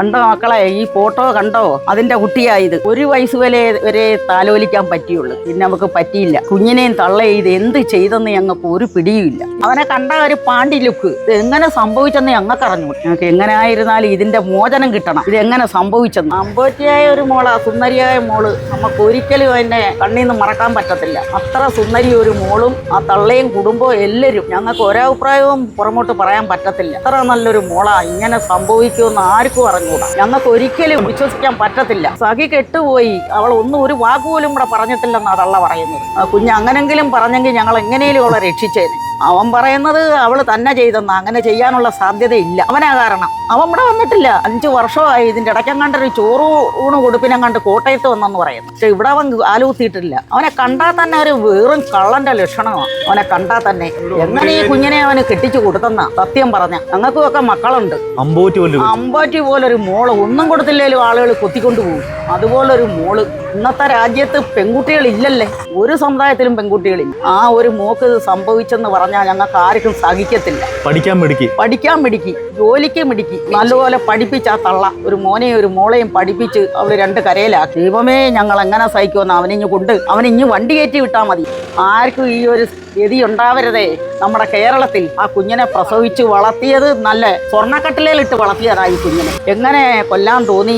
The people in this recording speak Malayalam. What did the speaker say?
കണ്ടോ മക്കളെ ഈ ഫോട്ടോ കണ്ടോ? അതിന്റെ കുട്ടിയായത് ഒരു വയസ്സ് വരെ വരെ താലോലിക്കാൻ പറ്റിയുള്ളൂ. പിന്നെ നമുക്ക് പറ്റിയില്ല. കുഞ്ഞിനെയും തള്ള ചെയ്ത് എന്ത് ചെയ്തെന്ന് ഞങ്ങൾക്ക് ഒരു പിടിയുമില്ല. അവനെ കണ്ട ഒരു പാണ്ടി ലുക്ക് ഇത് എങ്ങനെ സംഭവിച്ചെന്ന് ഞങ്ങൾക്ക് അറിഞ്ഞു ഞങ്ങൾക്ക് എങ്ങനെ ആയിരുന്നാലും ഇതിന്റെ മോചനം കിട്ടണം. ഇത് എങ്ങനെ സംഭവിച്ചെന്ന്. അമ്പോറ്റിയായ ഒരു മോളാ സുന്ദരിയായ മോൾ. നമുക്ക് ഒരിക്കലും എന്നെ കണ്ണിൽ നിന്ന് മറക്കാൻ പറ്റത്തില്ല. അത്ര സുന്ദരി ഒരു മോളും ആ തള്ളയും കുടുംബവും എല്ലാവരും ഞങ്ങൾക്ക് ഒരഭിപ്രായവും പുറമോട്ട് പറയാൻ പറ്റത്തില്ല. അത്ര നല്ലൊരു മോളാ ഇങ്ങനെ സംഭവിക്കുമെന്ന് ആർക്കും അറിഞ്ഞൂടാ ഞങ്ങൾക്ക് ഒരിക്കലും വിശ്വസിക്കാൻ പറ്റത്തില്ല. സഖി കെട്ടുപോയി. അവൾ ഒന്നും ഒരു വാക്കുപോലും ഇവിടെ പറഞ്ഞിട്ടില്ലെന്നാണ് തള്ള പറയുന്നത്. കുഞ്ഞ് അങ്ങനെങ്കിലും പറഞ്ഞെങ്കിൽ ഞങ്ങൾ എങ്ങനെയും അവളെ രക്ഷിച്ചേനെ. അവൻ പറയുന്നത് അവൾ തന്നെ ചെയ്തെന്ന്. അങ്ങനെ ചെയ്യാനുള്ള സാധ്യതയില്ല. അവനാ കാരണം. അവൻ ഇവിടെ വന്നിട്ടില്ല. അഞ്ചു വർഷമായി ഇതിന്റെ ഇടയ്ക്കം കണ്ടൊരു ചോറ് ഊണ് കൊടുപ്പിനെ കണ്ട് കോട്ടയത്ത് വന്നെന്ന് പറയുന്നു. പക്ഷെ ഇവിടെ അവൻ ആലൂത്തിയിട്ടില്ല അവനെ കണ്ടാൽ തന്നെ ഒരു വെറും കള്ളന്റെ ലക്ഷണമാണ്. അവനെ കണ്ടാൽ തന്നെ എങ്ങനെ ഈ കുഞ്ഞിനെ അവന് കെട്ടിച്ചു കൊടുത്തെന്ന സത്യം പറഞ്ഞ. ഞങ്ങൾക്കും ഒക്കെ മക്കളുണ്ട്. അമ്പോറ്റി പോലും അമ്പാറ്റി പോലൊരു മോൾ ഒന്നും കൊടുത്തില്ലേലും ആളുകൾ കൊത്തിക്കൊണ്ടു പോകും. അതുപോലൊരു മോൾ. ഇന്നത്തെ രാജ്യത്ത് പെൺകുട്ടികൾ ഇല്ലല്ലേ ഒരു സമുദായത്തിലും പെൺകുട്ടികളില്ല. ആ ഒരു മോക്ക് സംഭവിച്ചെന്ന് സംഭവിച്ചെന്ന് പറഞ്ഞാൽ ഞങ്ങൾക്ക് ആർക്കും സഹിക്കത്തില്ല. പഠിക്കാൻ മിടുക്കി. പഠിക്കാൻ മിടുക്കി ജോലിക്ക് മിടുക്കി. നല്ലപോലെ പഠിപ്പിച്ച ആ തള്ള ഒരു മോനെയും ഒരു മോളെയും പഠിപ്പിച്ച് അവൾ രണ്ട് കരയിലാക്കി. ദൈവമേ ഞങ്ങൾ എങ്ങനെ സഹിക്കുമെന്ന് അവനിഞ്ഞ് കൊണ്ട് അവനിഞ്ഞ് വണ്ടി കയറ്റി വിട്ടാൽ മതി. ആർക്കും ഈ ഒരു ഗതി ഉണ്ടാവരുതേ. നമ്മുടെ കേരളത്തിൽ ആ കുഞ്ഞിനെ പ്രസവിച്ച് വളർത്തിയത് നല്ല സ്വർണക്കട്ടിലേലിട്ട് വളർത്തിയതായി ഈ കുഞ്ഞിനെ. എങ്ങനെ കൊല്ലാൻ തോന്നി?